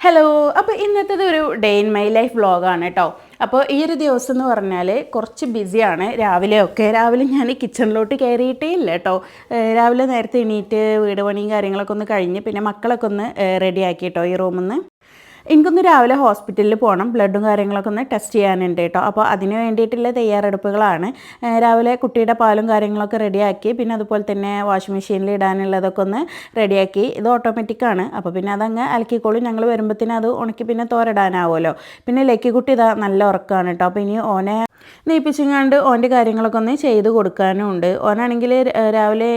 Hello അപ്പോൾ ഇന്നത്തേത് ഒരു day in my life വ്ളോഗാണ് കേട്ടോ അപ്പോൾ ഈ ഒരു ദിവസം എന്ന് പറഞ്ഞാൽ കുറച്ച് ബിസിയാണ് രാവിലെ ഒക്കെ രാവിലെ ഞാൻ കിച്ചണിലോട്ട് കയറിയിട്ടേ ഇല്ല കേട്ടോ രാവിലെ നേരത്തെ എണീറ്റ് വീട് പണിയും കാര്യങ്ങളൊക്കെ ഒന്ന് കഴിഞ്ഞ് പിന്നെ മക്കളൊക്കെ ഒന്ന് റെഡിയാക്കി കേട്ടോ ഈ റൂമിൽ നിന്ന് എനിക്കൊന്ന് രാവിലെ ഹോസ്പിറ്റലിൽ പോകണം. ബ്ലഡും കാര്യങ്ങളൊക്കെ ഒന്ന് ടെസ്റ്റ് ചെയ്യാനുണ്ട് കേട്ടോ. അപ്പോൾ അതിന് വേണ്ടിയിട്ടുള്ള തയ്യാറെടുപ്പുകളാണ്. രാവിലെ കുട്ടിയുടെ പാലും കാര്യങ്ങളൊക്കെ റെഡിയാക്കി പിന്നെ അതുപോലെ തന്നെ വാഷിംഗ് മെഷീനിൽ ഇടാനുള്ളതൊക്കെ ഒന്ന് റെഡിയാക്കി. ഇത് ഓട്ടോമാറ്റിക്കാണ് അപ്പോൾ പിന്നെ അതങ്ങ് അലക്കിക്കോളും. ഞങ്ങൾ വരുമ്പോഴത്തേനും അത് ഉണക്കി പിന്നെ തോരടാനാവുമല്ലോ. പിന്നെ ലക്കി കുട്ടി ഇതാ നല്ല ഉറക്കമാണ് കേട്ടോ. അപ്പോൾ ഇനി ഓനെ നീപ്പിച്ചിങ്ങാണ്ട് ഓന്റെ കാര്യങ്ങളൊക്കെ ഒന്ന് ചെയ്ത് കൊടുക്കാനും ഉണ്ട് ഓനാണെങ്കിൽ രാവിലെ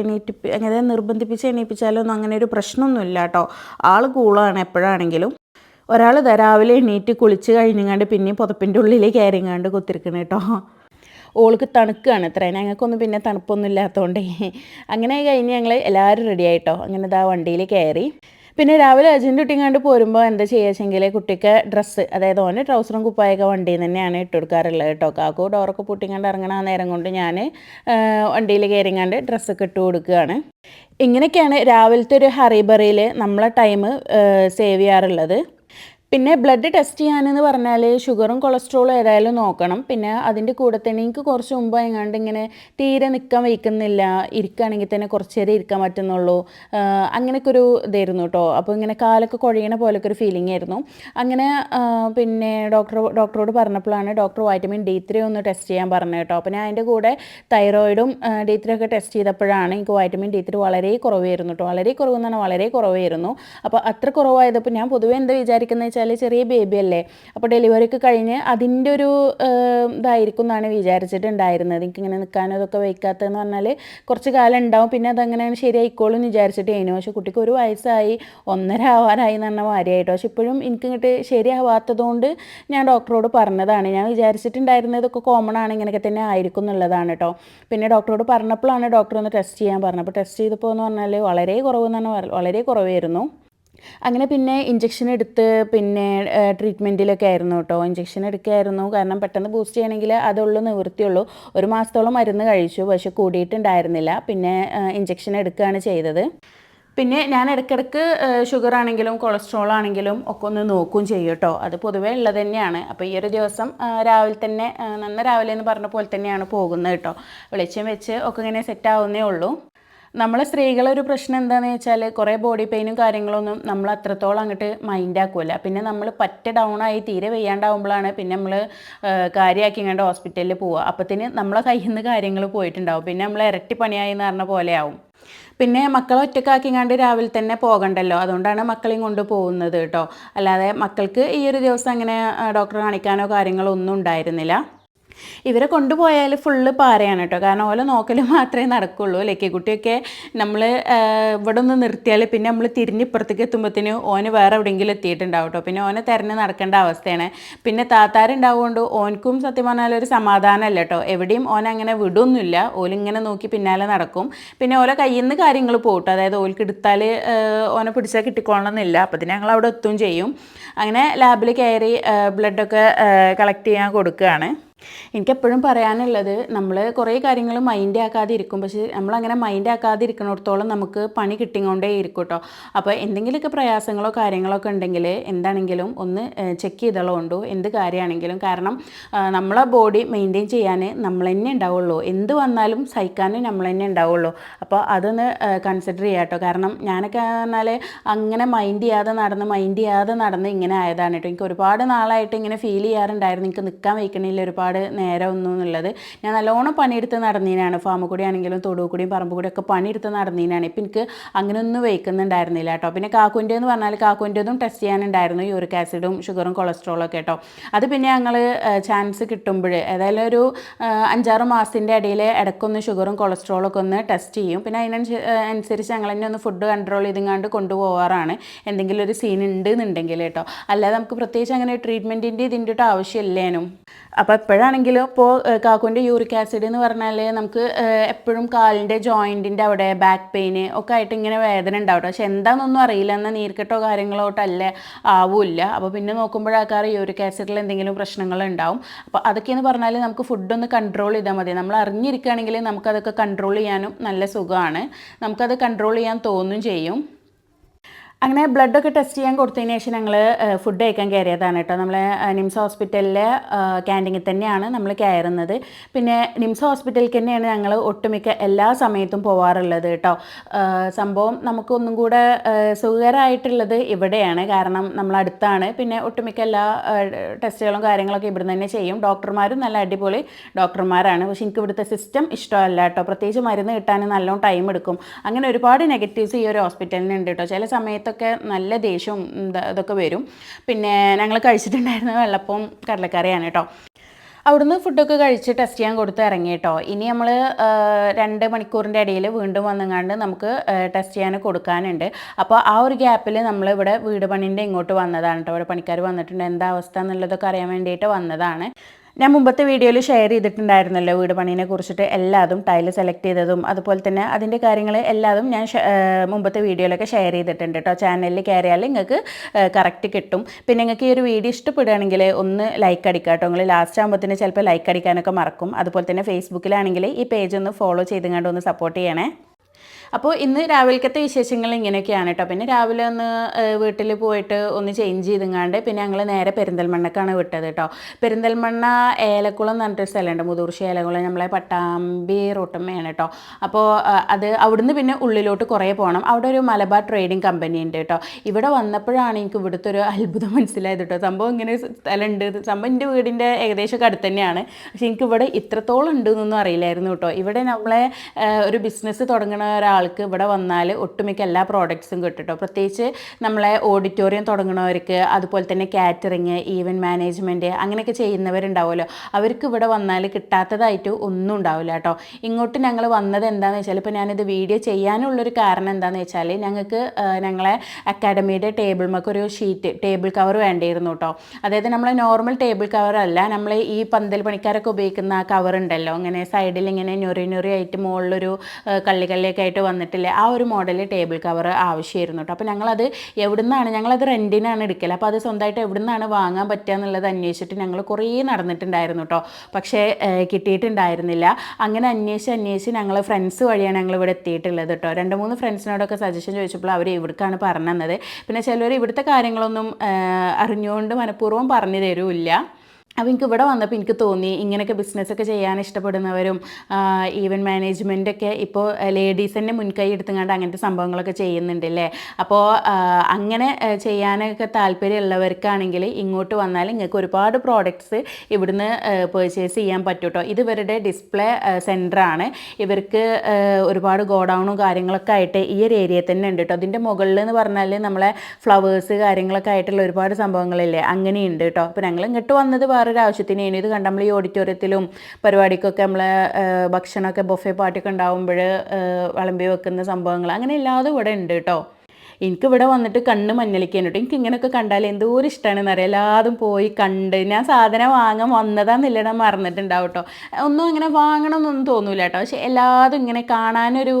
എണീറ്റിപ്പി എണീറ്റ് അങ്ങനെ നിർബന്ധിപ്പിച്ച് എണീപ്പിച്ചാലൊന്നും അങ്ങനെ ഒരു പ്രശ്നമൊന്നുമില്ല കേട്ടോ. ആൾ കൂളാണ് എപ്പോഴാണെങ്കിലും. ഒരാൾ രാവിലെ എണീറ്റ് കുളിച്ച് കഴിഞ്ഞങ്ങാണ്ട് പിന്നെ പുതപ്പിന്റെ ഉള്ളിൽ കയറിങ്ങാണ്ട് കുത്തിരിക്കണം കേട്ടോ. ഓൾക്ക് തണുക്കുകയാണ് ഇത്ര ഞങ്ങൾക്കൊന്നും പിന്നെ തണുപ്പൊന്നും ഇല്ലാത്തതുകൊണ്ടേ അങ്ങനെ കഴിഞ്ഞ് ഞങ്ങൾ എല്ലാവരും റെഡി ആയിട്ടോ അങ്ങനെ ഇതാ വണ്ടിയിൽ കയറി. പിന്നെ രാവിലെ അജിന്റെ കുട്ടിങ്ങാണ്ട് പോരുമ്പോൾ എന്താ ചെയ്യാച്ചെങ്കിൽ കുട്ടിക്ക് ഡ്രസ്സ് അതായത് ഓന്റെ ട്രൗസറും കുപ്പായൊക്കെ വണ്ടിയിൽ തന്നെയാണ് ഇട്ട് കൊടുക്കാറുള്ളത് കേട്ടോ. കാക്കു ഡോറൊക്കെ പൂട്ടിങ്ങാണ്ട് ഇറങ്ങണ നേരം കൊണ്ട് ഞാൻ വണ്ടിയിൽ കയറിങ്ങാണ്ട് ഡ്രസ്സൊക്കെ ഇട്ട് കൊടുക്കുകയാണ്. ഇങ്ങനെയൊക്കെയാണ് രാവിലത്തെ ഒരു ഹറിബറിയിൽ നമ്മളെ ടൈം സേവ് ചെയ്യാറുള്ളത്. പിന്നെ ബ്ലഡ് ടെസ്റ്റ് ചെയ്യാനെന്ന് പറഞ്ഞാൽ ഷുഗറും കൊളസ്ട്രോളും ഏതായാലും നോക്കണം. പിന്നെ അതിന്റെ കൂടെ തന്നെ എനിക്ക് കുറച്ച് മുമ്പ് എങ്ങാണ്ട് ഇങ്ങനെ തീരെ നിൽക്കാൻ വയ്ക്കുന്നില്ല. ഇരിക്കുകയാണെങ്കിൽ തന്നെ കുറച്ച് നേരം ഇരിക്കാൻ പറ്റുന്നുള്ളൂ. അങ്ങനെയൊക്കെ ഒരു ഇതായിരുന്നു കേട്ടോ അപ്പോൾ ഇങ്ങനെ കാലൊക്കെ കുഴയണ പോലൊക്കെ ഒരു ഫീലിംഗ് ആയിരുന്നു. അങ്ങനെ പിന്നെ ഡോക്ടർ ഡോക്ടറോട് പറഞ്ഞപ്പോഴാണ് ഡോക്ടർ വൈറ്റമിൻ ഡി ത്രീ ഒന്ന് ടെസ്റ്റ് ചെയ്യാൻ പറഞ്ഞത് കേട്ടോ അപ്പോൾ ഞാൻ അതിന്റെ കൂടെ തൈറോയിഡും ഡി ത്രീ ഒക്കെ ടെസ്റ്റ് ചെയ്തപ്പോഴാണ് എനിക്ക് വൈറ്റമിൻ ഡി ത്രീ വളരെ കുറവായിരുന്നു കേട്ടോ വളരെ കുറവെന്ന് പറഞ്ഞാൽ വളരെ കുറവായിരുന്നു. അപ്പോൾ അത്ര കുറവായതപ്പോൾ ഞാൻ പൊതുവേ എന്താ വിചാരിക്കുന്നത് വെച്ചാൽ ചെറിയ ബേബി അല്ലേ അപ്പോൾ ഡെലിവറിക്ക് കഴിഞ്ഞ് അതിന്റെ ഒരു ഇതായിരിക്കും എന്നാണ് വിചാരിച്ചിട്ടുണ്ടായിരുന്നത്. എനിക്കിങ്ങനെ നിൽക്കാനോ ഇതൊക്കെ വയ്ക്കാത്തതെന്ന് പറഞ്ഞാൽ കുറച്ച് കാലം ഉണ്ടാവും. പിന്നെ അതങ്ങനെ ശരിയായിക്കോളും എന്ന് വിചാരിച്ചിട്ട് പക്ഷെ കുട്ടിക്ക് ഒരു വയസ്സായി ഒന്നര ആവാറായി എന്ന് പറഞ്ഞ മാതിരിയായിട്ടോ. പക്ഷെ ഇപ്പോഴും എനിക്കിങ്ങോട്ട് ശരിയാവാത്തതുകൊണ്ട് ഞാൻ ഡോക്ടറോട് പറഞ്ഞതാണ്. ഞാൻ വിചാരിച്ചിട്ടുണ്ടായിരുന്നത് ഇതൊക്കെ കോമൺ ആണ് ഇങ്ങനെയൊക്കെ തന്നെ ആയിരിക്കും എന്നുള്ളതാണ് കേട്ടോ. പിന്നെ ഡോക്ടറോട് പറഞ്ഞപ്പോഴാണ് ഡോക്ടർ ഒന്ന് ടെസ്റ്റ് ചെയ്യാൻ പറഞ്ഞത്. അപ്പോൾ ടെസ്റ്റ് ചെയ്തപ്പോൾ എന്ന് പറഞ്ഞാൽ വളരെ കുറവെന്ന് പറഞ്ഞാൽ വളരെ കുറവായിരുന്നു. അങ്ങനെ പിന്നെ ഇഞ്ചക്ഷൻ എടുത്ത് പിന്നെ ട്രീറ്റ്മെന്റിലൊക്കെ ആയിരുന്നു കേട്ടോ ഇഞ്ചക്ഷൻ എടുക്കുകയായിരുന്നു കാരണം പെട്ടെന്ന് ബൂസ്റ്റ് ചെയ്യണമെങ്കിൽ അതുള്ളൂ നിവൃത്തിയുള്ളൂ. ഒരു മാസത്തോളം മരുന്ന് കഴിച്ചു പക്ഷെ കൂടിയിട്ടുണ്ടായിരുന്നില്ല. പിന്നെ ഇഞ്ചക്ഷൻ എടുക്കുകയാണ് ചെയ്തത്. പിന്നെ ഞാൻ ഇടയ്ക്കിടയ്ക്ക് ഷുഗർ ആണെങ്കിലും കൊളസ്ട്രോൾ ആണെങ്കിലും ഒക്കെ ഒന്ന് നോക്കുകയും ചെയ്യും കേട്ടോ അത് പൊതുവേ ഉള്ളത് തന്നെയാണ്. അപ്പോൾ ഈ ഒരു ദിവസം രാവിലെ തന്നെ നന്ന രാവിലെ എന്ന് പറഞ്ഞ പോലെ തന്നെയാണ് പോകുന്നത് കേട്ടോ വെളിച്ചം വെച്ച് ഒക്കെ ഇങ്ങനെ സെറ്റ് ആവുന്നേ ഉള്ളൂ. നമ്മളെ സ്ത്രീകളൊരു പ്രശ്നം എന്താണെന്ന് വെച്ചാൽ കുറേ ബോഡി പെയിനും കാര്യങ്ങളൊന്നും നമ്മൾ അത്രത്തോളം അങ്ങോട്ട് മൈൻഡാക്കുമല്ല പിന്നെ നമ്മൾ പറ്റ ഡൗൺ ആയി തീരെ വെയ്യാണ്ടാവുമ്പോഴാണ് പിന്നെ നമ്മൾ കാര്യമാക്കി ഇങ്ങോട്ട് ഹോസ്പിറ്റലിൽ പോവുക. അപ്പത്തിന് നമ്മളെ കയ്യിൽ നിന്ന് കാര്യങ്ങൾ പോയിട്ടുണ്ടാവും. പിന്നെ നമ്മൾ ഇരട്ടി പണിയായി എന്ന് പറഞ്ഞ പോലെ ആവും. പിന്നെ മക്കളെ ഒറ്റക്കാക്കിങ്ങാണ്ട് രാവിലെ തന്നെ പോകണ്ടല്ലോ. അതുകൊണ്ടാണ് മക്കളെയും കൊണ്ട് പോകുന്നത് കേട്ടോ അല്ലാതെ മക്കൾക്ക് ഈ ഒരു ദിവസം അങ്ങനെ ഡോക്ടറെ കാണിക്കാനോ കാര്യങ്ങളോ ഒന്നും ഉണ്ടായിരുന്നില്ല. ഇവരെ കൊണ്ടുപോയാൽ ഫുള്ള് പാരയാണ് കേട്ടോ. കാരണം ഓല നോക്കൽ മാത്രമേ നടക്കുള്ളൂ ലക്കിക്കുട്ടിയൊക്കെ നമ്മൾ ഇവിടെ ഒന്ന് നിർത്തിയാൽ പിന്നെ നമ്മൾ തിരിഞ്ഞ് ഇപ്പുറത്തേക്ക് എത്തുമ്പോഴത്തേന് ഓന് വേറെ എവിടെയെങ്കിലും എത്തിയിട്ടുണ്ടാവും കേട്ടോ. പിന്നെ ഓനെ തിരഞ്ഞ് നടക്കേണ്ട അവസ്ഥയാണ്. പിന്നെ താത്താരുണ്ടാവുകൊണ്ട് ഓനക്കും സത്യം പറഞ്ഞാൽ ഒരു സമാധാനമല്ല കേട്ടോ. എവിടെയും ഓൻ അങ്ങനെ വിടൊന്നുമില്ല. ഓലിങ്ങനെ നോക്കി പിന്നാലെ നടക്കും. പിന്നെ ഓല കയ്യിൽ നിന്ന് കാര്യങ്ങൾ പോകട്ടോ അതായത് ഓൽക്ക് എടുത്താൽ ഓനെ പിടിച്ചാൽ കിട്ടിക്കോളണമെന്നില്ല അപ്പോൾ പിന്നെ ഞങ്ങൾ അവിടെ എത്തുകയും ചെയ്യും. അങ്ങനെ ലാബിൽ കയറി ബ്ലഡൊക്കെ കളക്ട് ചെയ്യാൻ കൊടുക്കുകയാണ്. എനിക്കെപ്പോഴും പറയാനുള്ളത് നമ്മൾ കുറേ കാര്യങ്ങൾ മൈൻഡ് ആക്കാതെ ഇരിക്കും. പക്ഷേ നമ്മളങ്ങനെ മൈൻഡ് ആക്കാതെ ഇരിക്കുന്നിടത്തോളം നമുക്ക് പണി കിട്ടിക്കൊണ്ടേ ഇരിക്കും കേട്ടോ അപ്പോൾ എന്തെങ്കിലുമൊക്കെ പ്രയാസങ്ങളോ കാര്യങ്ങളോ ഒക്കെ ഉണ്ടെങ്കിൽ എന്താണെങ്കിലും ഒന്ന് ചെക്ക് ചെയ്തോളൂ എന്ത് കാര്യമാണെങ്കിലും കാരണം നമ്മളെ ബോഡി മെയിന്റെയിൻ ചെയ്യാൻ നമ്മൾ തന്നെ ഉണ്ടാവുള്ളൂ. എന്ത് വന്നാലും സഹിക്കാനും നമ്മൾ തന്നെ ഉണ്ടാവുള്ളൂ. അപ്പോൾ അതൊന്ന് കൺസിഡർ ചെയ്യാം കേട്ടോ കാരണം ഞാനൊക്കെ എന്നാൽ അങ്ങനെ മൈൻഡ് ചെയ്യാതെ നടന്ന് മൈൻഡ് ചെയ്യാതെ നടന്ന് ഇങ്ങനെ ആയതാണ് കേട്ടോ. എനിക്ക് ഒരുപാട് നാളായിട്ട് ഇങ്ങനെ ഫീൽ ചെയ്യാറുണ്ടായിരുന്നു. എനിക്ക് നിൽക്കാൻ വയ്ക്കണില്ല. ഒരുപാട് നേരം ഒന്നും എന്നുള്ളത്. ഞാൻ നല്ലോണം പണിയെടുത്ത് നടന്നതിനാണ് ഫാമിൽ കൂടി ആണെങ്കിലും തൊടു കൂടിയും പറമ്പ് കൂടിയും ഒക്കെ പണിയെടുത്ത് നടന്നതിനാണ് ഇപ്പം എനിക്ക് അങ്ങനെ ഒന്നും വയ്ക്കുന്നുണ്ടായിരുന്നില്ല കേട്ടോ. പിന്നെ കാക്കുന്റെ എന്ന് പറഞ്ഞാൽ കാക്കുന്റെതും ടെസ്റ്റ് ചെയ്യാനുണ്ടായിരുന്നു യൂറിക് ആസിഡും ഷുഗറും കൊളസ്ട്രോളും ഒക്കെ കേട്ടോ. അത് പിന്നെ ഞങ്ങൾ ചാൻസ് കിട്ടുമ്പോൾ ഏതായാലും ഒരു അഞ്ചാറ് മാസത്തിന്റെ ഇടയിൽ ഇടയ്ക്കൊന്ന് ഷുഗറും കൊളസ്ട്രോളും ഒക്കെ ഒന്ന് ടെസ്റ്റ് ചെയ്യും. പിന്നെ അതിനനുസരിച്ച് ഞങ്ങൾ തന്നെ ഒന്ന് ഫുഡ് കൺട്രോൾ ചെയ്തുങ്ങാണ്ട് കൊണ്ടുപോകാറാണ് എന്തെങ്കിലും ഒരു സീൻ ഉണ്ട് എന്നുണ്ടെങ്കിൽ കേട്ടോ. അല്ലാതെ നമുക്ക് പ്രത്യേകിച്ച് അങ്ങനെ ട്രീറ്റ്മെന്റിന്റെ ഇതിന്റെ ആവശ്യമില്ലേനും. അപ്പോൾ എപ്പോഴാണെങ്കിലും ഇപ്പോൾ കാക്കുവിന്റെ യൂറിക് ആസിഡ് എന്ന് പറഞ്ഞാൽ നമുക്ക് എപ്പോഴും കാലിന്റെ ജോയിന്റിന്റെ അവിടെ ബാക്ക് പെയിന് ഒക്കെ ആയിട്ട് ഇങ്ങനെ വേദന ഉണ്ടാവും പക്ഷെ എന്താണെന്നൊന്നും അറിയില്ല. എന്നാൽ നീർക്കെട്ടോ കാര്യങ്ങളോട്ടല്ല ആവില്ല. അപ്പോൾ പിന്നെ നോക്കുമ്പോഴാക്കാറ് യൂറിക് ആസിഡിൽ എന്തെങ്കിലും പ്രശ്നങ്ങൾ ഉണ്ടാവും. അപ്പോൾ അതൊക്കെയെന്ന് പറഞ്ഞാൽ നമുക്ക് ഫുഡൊന്ന് കൺട്രോൾ ചെയ്താൽ മതി. നമ്മൾ അറിഞ്ഞിരിക്കുകയാണെങ്കിൽ നമുക്കതൊക്കെ കൺട്രോൾ ചെയ്യാനും നല്ല സുഖമാണ്. നമുക്കത് കൺട്രോൾ ചെയ്യാൻ തോന്നും ചെയ്യും. അങ്ങനെ ബ്ലഡൊക്കെ ടെസ്റ്റ് ചെയ്യാൻ കൊടുത്തതിന് ശേഷം ഞങ്ങൾ ഫുഡ് കഴിക്കാൻ കയറിയതാണ് കേട്ടോ. നമ്മൾ നിംസ് ഹോസ്പിറ്റലിലെ ക്യാന്റീനിൽ തന്നെയാണ് നമ്മൾ കയറുന്നത്. പിന്നെ നിംസ് ഹോസ്പിറ്റലിൽ തന്നെയാണ് ഞങ്ങൾ ഒട്ടുമിക്ക എല്ലാ സമയത്തും പോവാറുള്ളത് കേട്ടോ. സംഭവം നമുക്കൊന്നും കൂടെ സുഖകരമായിട്ടുള്ളത് ഇവിടെയാണ്. കാരണം നമ്മൾ അടുത്താണ്. പിന്നെ ഒട്ടുമിക്ക എല്ലാ ടെസ്റ്റുകളും കാര്യങ്ങളൊക്കെ ഇവിടുന്ന് തന്നെ ചെയ്യും. ഡോക്ടർമാരും നല്ല അടിപൊളി ഡോക്ടർമാരാണ്. പക്ഷെ എനിക്ക് ഇവിടുത്തെ സിസ്റ്റം ഇഷ്ടമല്ല കേട്ടോ. പ്രത്യേകിച്ച് മരുന്ന് കിട്ടാൻ നല്ലോണം ടൈം എടുക്കും. അങ്ങനെ ഒരുപാട് നെഗറ്റീവ്സ് ഈ ഒരു ഹോസ്പിറ്റലിന് ഉണ്ട് കേട്ടോ. ചില സമയത്തൊക്കെ നല്ല ദേഷ്യവും ഇതൊക്കെ വരും. പിന്നെ ഞങ്ങൾ കഴിച്ചിട്ടുണ്ടായിരുന്ന വെള്ളപ്പവും കടലക്കറിയാണ് കേട്ടോ അവിടുന്ന് ഫുഡൊക്കെ കഴിച്ച് ടെസ്റ്റ് ചെയ്യാൻ കൊടുത്ത് ഇറങ്ങി കേട്ടോ ഇനി നമ്മൾ രണ്ട് മണിക്കൂറിന്റെ ഇടയിൽ വീണ്ടും വന്നുങ്ങാണ്ട് നമുക്ക് ടെസ്റ്റ് ചെയ്യാൻ കൊടുക്കാനുണ്ട്. അപ്പോൾ ആ ഒരു ഗ്യാപ്പിൽ നമ്മൾ ഇവിടെ വീട് പണിന്റെ ഇങ്ങോട്ട് വന്നതാണ് കേട്ടോ ഇവിടെ പണിക്കാർ വന്നിട്ടുണ്ട്. എന്താ അവസ്ഥ എന്നുള്ളതൊക്കെ അറിയാൻ വേണ്ടിയിട്ട് വന്നതാണ്. ഞാൻ മുമ്പത്തെ വീഡിയോയിൽ ഷെയർ ചെയ്തിട്ടുണ്ടായിരുന്നല്ലോ വീട് പണീനെ കുറിച്ചിട്ട് എല്ലാതും ടൈൽ സെലക്ട് ചെയ്തതും അതുപോലെ തന്നെ അതിന്റെ കാര്യങ്ങൾ എല്ലാതും ഞാൻ മുമ്പത്തെ വീഡിയോയിലൊക്കെ ഷെയർ ചെയ്തിട്ടുണ്ട് കേട്ടോ ചാനലിൽ കയറിയാൽ നിങ്ങൾക്ക് കറക്റ്റ് കിട്ടും. പിന്നെ നിങ്ങൾക്ക് ഈ ഒരു വീഡിയോ ഇഷ്ടപ്പെടുകയാണെങ്കിൽ ഒന്ന് ലൈക്ക് അടിക്കുക കേട്ടോ നിങ്ങൾ ലാസ്റ്റ് ആകുമ്പോഴത്തേന് ചിലപ്പോൾ ലൈക്ക് അടിക്കാനൊക്കെ മറക്കും. അതുപോലെ തന്നെ ഫേസ്ബുക്കിലാണെങ്കിൽ ഈ പേജ് ഒന്ന് ഫോളോ ചെയ്തുകൊണ്ട് ഒന്ന് സപ്പോർട്ട് ചെയ്യണേ. അപ്പോൾ ഇന്ന് രാവിലത്തെ വിശേഷങ്ങൾ ഇങ്ങനെയൊക്കെയാണ് കേട്ടോ. പിന്നെ രാവിലെ ഒന്ന് വീട്ടിൽ പോയിട്ട് ഒന്ന് ചേഞ്ച് ചെയ്തുങ്ങാണ്ട് പിന്നെ ഞങ്ങൾ നേരെ പെരിന്തൽമണ്ണക്കാണ് വിട്ടത് കേട്ടോ. പെരിന്തൽമണ്ണ ഏലക്കുളം എന്ന് പറഞ്ഞിട്ടൊരു സ്ഥലമുണ്ട്. മുതൂർശി ഏലക്കുളം നമ്മളെ പട്ടാമ്പി റൂട്ടമ്മയാണ് കേട്ടോ. അപ്പോൾ അത് അവിടുന്ന് പിന്നെ ഉള്ളിലോട്ട് കുറേ പോകണം അവിടെ ഒരു മലബാർ ട്രേഡിംഗ് കമ്പനി ഉണ്ട് കേട്ടോ. ഇവിടെ വന്നപ്പോഴാണ് എനിക്ക് ഇവിടുത്തെ ഒരു അത്ഭുതം മനസ്സിലായത് കേട്ടോ. സംഭവം ഇങ്ങനെ സ്ഥലമുണ്ട്. സംഭവം എന്റെ വീടിന്റെ ഏകദേശമൊക്കെ അടുത്ത് തന്നെയാണ് പക്ഷേ എനിക്ക് ഇവിടെ ഇത്രത്തോളം ഉണ്ട് എന്നൊന്നും അറിയില്ലായിരുന്നു കേട്ടോ. ഇവിടെ നമ്മളെ ഒരു ബിസിനസ് തുടങ്ങുന്ന ഒരാൾക്ക് ഇവിടെ വന്നാൽ ഒട്ടുമിക്ക എല്ലാ പ്രോഡക്ട്സും കിട്ടും പ്രത്യേകിച്ച് നമ്മളെ ഓഡിറ്റോറിയം തുടങ്ങുന്നവർക്ക് അതുപോലെ തന്നെ കാറ്ററിങ് ഈവന്റ് മാനേജ്മെന്റ് അങ്ങനെയൊക്കെ ചെയ്യുന്നവരുണ്ടാവുമല്ലോ. അവർക്ക് ഇവിടെ വന്നാൽ കിട്ടാത്തതായിട്ട് ഒന്നും ഉണ്ടാവില്ല കേട്ടോ ഇങ്ങോട്ട് ഞങ്ങൾ വന്നത് എന്താണെന്ന് വെച്ചാൽ ഇപ്പോൾ ഞാനിത് വീഡിയോ ചെയ്യാനുള്ളൊരു കാരണം എന്താണെന്ന് വെച്ചാൽ ഞങ്ങൾക്ക് ഞങ്ങളെ അക്കാഡമിയുടെ ടേബിൾ മക്ക് ഒരു ഷീറ്റ് ടേബിൾ കവർ വേണ്ടിയിരുന്നു കേട്ടോ അതായത് നമ്മളെ നോർമൽ ടേബിൾ കവർ അല്ല നമ്മൾ ഈ പന്തൽ പണിക്കാരൊക്കെ ഉപയോഗിക്കുന്ന ആ കവർ ഉണ്ടല്ലോ. ഇങ്ങനെ സൈഡിൽ ഇങ്ങനെ ഞൊറി ഞൊറി ആയിട്ട് മുകളിലൊരു ആ, കള്ളി കള്ളിയൊക്കെ ആയിട്ട് വന്നിട്ടില്ലേ? ആ ഒരു മോഡൽ ടേബിൾ കവർ ആവശ്യമായിരുന്നു കേട്ടോ അപ്പോൾ ഞങ്ങളത് എവിടുന്നാണ് ഞങ്ങളത് റെന്റിനാണ് എടുക്കൽ അപ്പോൾ അത് സ്വന്തമായിട്ട് എവിടുന്നാണ് വാങ്ങാൻ പറ്റുക എന്നുള്ളത് അന്വേഷിച്ചിട്ട് ഞങ്ങൾ കുറേ നടന്നിട്ടുണ്ടായിരുന്നു കേട്ടോ പക്ഷേ കിട്ടിയിട്ടുണ്ടായിരുന്നില്ല. അങ്ങനെ അന്വേഷിച്ച് അന്വേഷിച്ച് ഞങ്ങൾ ഫ്രണ്ട്സ് വഴിയാണ് ഞങ്ങൾ ഇവിടെ എത്തിയിട്ടുള്ളത് കേട്ടോ രണ്ട് മൂന്ന് ഫ്രണ്ട്സിനോടൊക്കെ സജഷൻ ചോദിച്ചപ്പോൾ അവർ ഇവിടേക്കാണ് പറഞ്ഞു തന്നത്. പിന്നെ ചിലർ ഇവിടുത്തെ കാര്യങ്ങളൊന്നും അറിഞ്ഞുകൊണ്ട് മനഃപൂർവം പറഞ്ഞു തരുമില്ല അപ്പോൾ എനിക്ക് ഇവിടെ വന്നപ്പോൾ എനിക്ക് തോന്നി ഇങ്ങനെയൊക്കെ ബിസിനസ്സൊക്കെ ചെയ്യാൻ ഇഷ്ടപ്പെടുന്നവരും ഈവൻ മാനേജ്മെന്റൊക്കെ ഇപ്പോൾ ലേഡീസ് തന്നെ മുൻകൈ എടുത്തുകൊണ്ട് അങ്ങനത്തെ സംഭവങ്ങളൊക്കെ ചെയ്യുന്നുണ്ടല്ലേ അപ്പോൾ അങ്ങനെ ചെയ്യാനൊക്കെ താല്പര്യമുള്ളവർക്കാണെങ്കിൽ ഇങ്ങോട്ട് വന്നാൽ നിങ്ങൾക്ക് ഒരുപാട് പ്രോഡക്ട്സ് ഇവിടുന്ന് പേർച്ചേസ് ചെയ്യാൻ പറ്റും കേട്ടോ ഇത് ഇവരുടെ ഡിസ്പ്ലേ സെന്ററാണ് ഇവർക്ക് ഒരുപാട് ഗോഡൗണും കാര്യങ്ങളൊക്കെ ആയിട്ട് ഈ ഒരു ഏരിയയിൽ തന്നെ ഉണ്ട് കേട്ടോ അതിന്റെ മുകളിൽ എന്ന് പറഞ്ഞാൽ നമ്മളെ ഫ്ലവേഴ്സ് കാര്യങ്ങളൊക്കെ ആയിട്ടുള്ള ഒരുപാട് സംഭവങ്ങളില്ലേ? അങ്ങനെയുണ്ട് കേട്ടോ അപ്പോൾ ഞങ്ങൾ ഇങ്ങോട്ട് വന്നത് വേറൊരു ആവശ്യത്തിനാണ് ഇത് കണ്ട നമ്മൾ ഈ ഓഡിറ്റോറിയത്തിലും പരിപാടിക്കൊക്കെ നമ്മൾ ഭക്ഷണമൊക്കെ ബൊഫെ പാർട്ടിയൊക്കെ ഉണ്ടാകുമ്പോൾ വിളമ്പി വെക്കുന്ന സംഭവങ്ങൾ അങ്ങനെ എല്ലാതും ഇവിടെ ഉണ്ട് കേട്ടോ എനിക്ക് ഇവിടെ വന്നിട്ട് കണ്ണ് മഞ്ഞളിക്കാൻ കേട്ടോ എനിക്ക് ഇങ്ങനെയൊക്കെ കണ്ടാൽ എന്തോരം ഇഷ്ടമാണെന്ന് അറിയാം. എല്ലാതും പോയി കണ്ട് ഞാൻ സാധനം വാങ്ങാൻ വന്നതാന്നില്ല ഞാൻ മറന്നിട്ടുണ്ടാവും കേട്ടോ ഒന്നും ഇങ്ങനെ വാങ്ങണം എന്നൊന്നും തോന്നൂല കേട്ടോ പക്ഷെ എല്ലാതും ഇങ്ങനെ കാണാനൊരു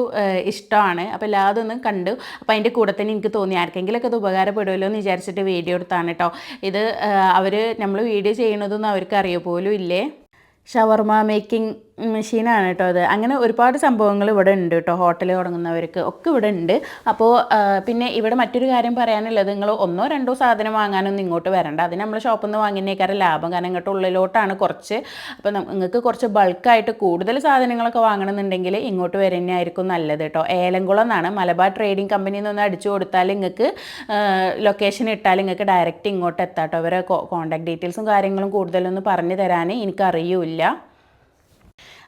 ഇഷ്ടമാണ്. അപ്പോൾ എല്ലാതും ഒന്ന് കണ്ടു. അപ്പോൾ അതിന്റെ കൂടെ തന്നെ എനിക്ക് തോന്നി ആർക്കെങ്കിലുമൊക്കെ അത് ഉപകാരപ്പെടുമല്ലോ എന്ന് വിചാരിച്ചിട്ട് വീഡിയോ എടുത്താണ് കേട്ടോ ഇത് അവർ നമ്മൾ വീഡിയോ ചെയ്യണതൊന്നും അവർക്ക് അറിയ പോലും ഇല്ലേ? ഷവർമ മേക്കിംഗ് മെഷീനാണ് കേട്ടോ അത്. അങ്ങനെ ഒരുപാട് സംഭവങ്ങൾ ഇവിടെ ഉണ്ട് കേട്ടോ. ഹോട്ടൽ തുടങ്ങുന്നവർക്ക് ഒക്കെ ഇവിടെ ഉണ്ട്. അപ്പോൾ പിന്നെ ഇവിടെ മറ്റൊരു കാര്യം പറയാനുള്ളത് നിങ്ങൾ ഒന്നോ രണ്ടോ സാധനം വാങ്ങാനൊന്നും ഇങ്ങോട്ട് വരണ്ട. അത് നമ്മൾ ഷോപ്പിൽ നിന്ന് വാങ്ങുന്നേക്കാരം ലാഭം. കാരണം ഇങ്ങോട്ട് ഉള്ളിലോട്ടാണ് കുറച്ച്. അപ്പോൾ നിങ്ങൾക്ക് കുറച്ച് ബൾക്കായിട്ട് കൂടുതൽ സാധനങ്ങളൊക്കെ വാങ്ങണമെന്നുണ്ടെങ്കിൽ ഇങ്ങോട്ട് വരുന്നതായിരിക്കും നല്ലത് കേട്ടോ. ഏലംകുളം എന്നാണ്. മലബാർ ട്രേഡിംഗ് കമ്പനിയിൽ നിന്ന് അടിച്ചു കൊടുത്താൽ നിങ്ങൾക്ക് ലൊക്കേഷൻ ഇട്ടാൽ നിങ്ങൾക്ക് ഡയറക്റ്റ് ഇങ്ങോട്ട് എത്താം കേട്ടോ. അവരെ കോൺടാക്ട് ഡീറ്റെയിൽസും കാര്യങ്ങളും കൂടുതലൊന്നും പറഞ്ഞു തരാൻ എനിക്കറിയില്ല.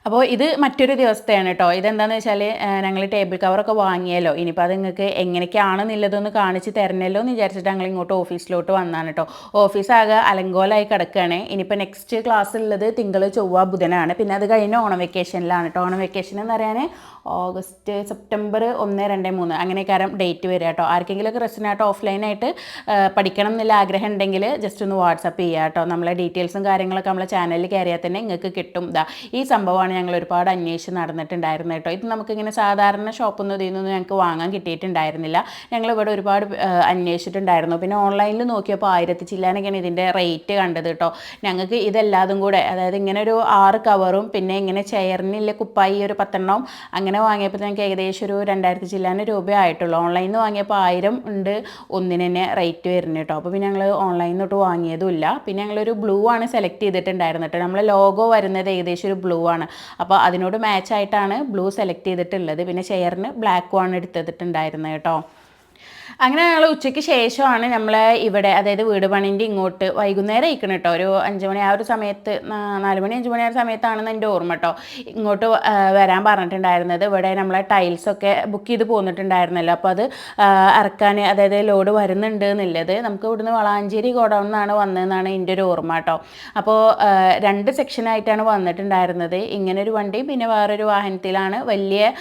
അപ്പോൾ ഇത് മറ്റൊരു ദിവസത്തെയാണ് കേട്ടോ ഇതെന്താണെന്ന് വെച്ചാൽ ഞങ്ങൾ ടേബിൾ കവറൊക്കെ വാങ്ങിയല്ലോ. ഇനിയിപ്പോൾ അത് നിങ്ങൾക്ക് എങ്ങനെയൊക്കെയാണെന്നുള്ളതൊന്ന് കാണിച്ച് തരണല്ലോ എന്ന് വിചാരിച്ചിട്ട് ഞങ്ങൾ ഇങ്ങോട്ട് ഓഫീസിലോട്ട് വന്നാണ് കേട്ടോ ഓഫീസാകെ അലങ്കോലായി കിടക്കുകയാണ് ഇനിയിപ്പോൾ നെക്സ്റ്റ് ക്ലാസ് ഉള്ളത് തിങ്കൾ ചൊവ്വ ബുധനാണ്. പിന്നെ അത് കഴിഞ്ഞ് ഓണം വെക്കേഷനിലാണ് കേട്ടോ ഓണം വെക്കേഷൻ എന്ന് പറയാൻ ഓഗസ്റ്റ് സെപ്റ്റംബർ ഒന്ന് രണ്ട് മൂന്ന്. അങ്ങനെയൊക്കെ ഡേറ്റ് വരിക കേട്ടോ ആർക്കെങ്കിലുമൊക്കെ റെസ്റ്റിനായിട്ട് ഓഫ്ലൈനായിട്ട് പഠിക്കണം എന്നുള്ള ആഗ്രഹം ഉണ്ടെങ്കിൽ ജസ്റ്റ് ഒന്ന് വാട്സപ്പ് ചെയ്യുക കേട്ടോ നമ്മളെ ഡീറ്റെയിൽസും കാര്യങ്ങളൊക്കെ നമ്മളെ ചാനലിൽ കയറിയാൽ തന്നെ നിങ്ങൾക്ക് കിട്ടും. ഇതാ ഈ സംഭവമാണ് ഞങ്ങൾ ഒരുപാട് അന്വേഷിച്ച് നടന്നിട്ടുണ്ടായിരുന്നത് കേട്ടോ ഇത് നമുക്കിങ്ങനെ സാധാരണ ഷോപ്പിൽ നിന്ന് ഇതിൽ നിന്നൊന്നും ഞങ്ങൾക്ക് വാങ്ങാൻ കിട്ടിയിട്ടുണ്ടായിരുന്നില്ല. ഞങ്ങൾ ഇവിടെ ഒരുപാട് അന്വേഷിച്ചിട്ടുണ്ടായിരുന്നു. പിന്നെ ഓൺലൈനിൽ നോക്കിയപ്പോൾ ആയിരത്തി ചില്ലാനൊക്കെയാണ് ഇതിന്റെ റേറ്റ് കണ്ടത് കേട്ടോ ഞങ്ങൾക്ക് ഇതെല്ലാതും കൂടെ അതായത് ഇങ്ങനെ ഒരു ആറ് കവറും പിന്നെ ഇങ്ങനെ ചെയറിനില്ല കുപ്പായി ഒരു പത്തെണ്ണവും അങ്ങനെ അങ്ങനെ വാങ്ങിയപ്പോൾ ഞങ്ങൾക്ക് ഏകദേശം ഒരു രണ്ടായിരത്തി ചില്ലാന രൂപയേ ആയിട്ടുള്ളൂ. ഓൺലൈനിൽ നിന്ന് വാങ്ങിയപ്പോൾ ആയിരം ഉണ്ട് ഒന്നിന് തന്നെ റേറ്റ് വരുന്നത് കേട്ടോ. അപ്പോൾ പിന്നെ ഞങ്ങൾ ഓൺലൈനിൽ തൊട്ട് വാങ്ങിയതുമില്ല. പിന്നെ ഞങ്ങളൊരു ബ്ലൂ ആണ് സെലക്ട് ചെയ്തിട്ടുണ്ടായിരുന്നത് കേട്ടോ. നമ്മളെ ലോഗോ വരുന്നത് ഏകദേശം ഒരു ബ്ലൂ ആണ്. അപ്പോൾ അതിനോട് മാച്ച് ആയിട്ടാണ് ബ്ലൂ സെലക്ട് ചെയ്തിട്ടുള്ളത്. പിന്നെ ഷെയറിന് ബ്ലാക്കും ആണ് എടുത്തിട്ടുണ്ടായിരുന്നത് കേട്ടോ. അങ്ങനെ ഞങ്ങൾ ഉച്ചയ്ക്ക് ശേഷമാണ് നമ്മൾ ഇവിടെ അതായത് വീട് പണിന്റെ ഇങ്ങോട്ട് വൈകുന്നേരം ആയിക്കണം കേട്ടോ ഒരു അഞ്ച് മണി ആ ഒരു സമയത്ത് നാല് മണി അഞ്ച് മണി ആ സമയത്താണെന്ന് എന്റെ ഓർമ്മ കേട്ടോ ഇങ്ങോട്ട് വരാൻ പറഞ്ഞിട്ടുണ്ടായിരുന്നത്. ഇവിടെ നമ്മളെ ടൈൽസൊക്കെ ബുക്ക് ചെയ്ത് പോന്നിട്ടുണ്ടായിരുന്നല്ലോ. അപ്പോൾ അത് ഇറക്കാൻ അതായത് ലോഡ് വരുന്നുണ്ട് എന്നുള്ളത് നമുക്ക് ഇവിടുന്ന് വളാഞ്ചേരി ഗോഡൗൺ നിന്നാണ് വന്നതെന്നാണ് എന്റെ ഒരു ഓർമ്മ കേട്ടോ അപ്പോൾ രണ്ട് സെക്ഷനായിട്ടാണ് വന്നിട്ടുണ്ടായിരുന്നത്. ഇങ്ങനെ ഒരു വണ്ടി പിന്നെ വേറൊരു വാഹനത്തിലാണ് വലിയ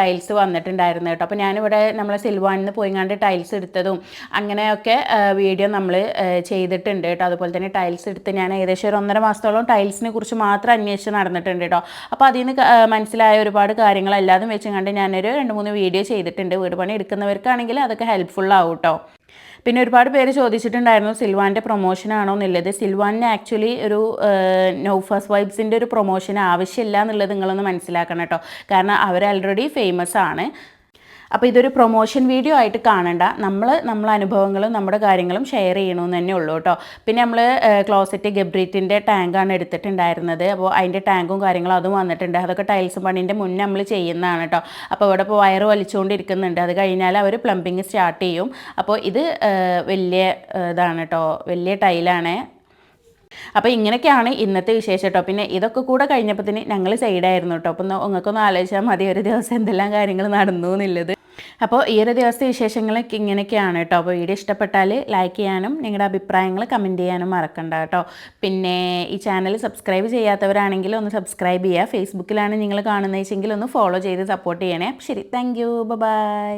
ടൈൽസ് വന്നിട്ടുണ്ടായിരുന്നത് കേട്ടോ അപ്പോൾ ഞാനിവിടെ നമ്മളെ സിൽവാനിൽ നിന്ന് പോയിങ്ങാണ്ട് ടൈൽസ് എടുത്തതും അങ്ങനെയൊക്കെ വീഡിയോ നമ്മൾ ചെയ്തിട്ടുണ്ട് കേട്ടോ. അതുപോലെ തന്നെ ടൈൽസ് എടുത്ത് ഞാൻ ഏകദേശം ഒരു ഒന്നര മാസത്തോളം ടൈൽസിനെ കുറിച്ച് മാത്രം അന്വേഷിച്ച് നടന്നിട്ടുണ്ട് കേട്ടോ. അപ്പോൾ അതിൽ നിന്ന് മനസ്സിലായ ഒരുപാട് കാര്യങ്ങൾ എല്ലാതും വെച്ച് കണ്ട് ഞാനൊരു രണ്ട് മൂന്ന് വീഡിയോ ചെയ്തിട്ടുണ്ട്. വീട് പണി എടുക്കുന്നവർക്കാണെങ്കിൽ അതൊക്കെ ഹെൽപ്ഫുൾ ആവും കേട്ടോ. പിന്നെ ഒരുപാട് പേര് ചോദിച്ചിട്ടുണ്ടായിരുന്നു സിൽവാന്റെ പ്രൊമോഷൻ ആണോ എന്നുള്ളത്. സിൽവാനിന് ആക്ച്വലി ഒരു നൗഫാസ് വൈബ്സിന്റെ ഒരു പ്രൊമോഷൻ ആവശ്യമില്ല എന്നുള്ളത് നിങ്ങളൊന്ന് മനസ്സിലാക്കണം കേട്ടോ. കാരണം അവർ ആൾറെഡി ഫേമസ് ആണ്. അപ്പോൾ ഇതൊരു പ്രൊമോഷൻ വീഡിയോ ആയിട്ട് കാണണ്ട. നമ്മൾ നമ്മളെ അനുഭവങ്ങളും നമ്മുടെ കാര്യങ്ങളും ഷെയർ ചെയ്യണമെന്ന് തന്നെ ഉള്ളൂ കേട്ടോ. പിന്നെ നമ്മൾ ക്ലോസറ്റ് ഗബ്രീറ്റിന്റെ ടാങ്കാണ് എടുത്തിട്ടുണ്ടായിരുന്നത്. അപ്പോൾ അതിന്റെ ടാങ്കും കാര്യങ്ങളും അതും വന്നിട്ടുണ്ട്. അതൊക്കെ ടൈൽസ് പണിന്റെ മുന്നേ നമ്മൾ ചെയ്യുന്നതാണ് കേട്ടോ. അപ്പോൾ ഇവിടെ ഇപ്പോൾ വയറ് വലിച്ചുകൊണ്ടിരിക്കുന്നുണ്ട് അത് കഴിഞ്ഞാൽ അവർ പ്ലംബിങ് സ്റ്റാർട്ട് ചെയ്യും. അപ്പോൾ ഇത് വലിയ ഇതാണ് കേട്ടോ. വലിയ ടൈലാണ് അപ്പോൾ ഇങ്ങനെയൊക്കെയാണ് ഇന്നത്തെ വിശേഷം കേട്ടോ. പിന്നെ ഇതൊക്കെ കൂടെ കഴിഞ്ഞപ്പോൾ തന്നെ ഞങ്ങൾ സൈഡായിരുന്നു കേട്ടോ. അപ്പോൾ ഒന്ന് നിങ്ങൾക്കൊന്ന് ആലോചിച്ചാൽ മതി. ഒരു ദിവസം എന്തെല്ലാം കാര്യങ്ങൾ നടന്നു എന്നുള്ളത് അപ്പോൾ ഈ ഒരു ദിവസത്തെ വിശേഷങ്ങളൊക്കെ ഇങ്ങനെയൊക്കെയാണ് കേട്ടോ. അപ്പോൾ വീഡിയോ ഇഷ്ടപ്പെട്ടാൽ ലൈക്ക് ചെയ്യാനും നിങ്ങളുടെ അഭിപ്രായങ്ങൾ കമന്റ് ചെയ്യാനും മറക്കണ്ട കേട്ടോ. പിന്നെ ഈ ചാനൽ സബ്സ്ക്രൈബ് ചെയ്യാത്തവരാണെങ്കിൽ ഒന്ന് സബ്സ്ക്രൈബ് ചെയ്യുക. ഫേസ്ബുക്കിലാണ് നിങ്ങൾ കാണുന്നതെങ്കിൽ ഒന്ന് ഫോളോ ചെയ്ത് സപ്പോർട്ട് ചെയ്യണേ. ശരി താങ്ക് യു ബൈ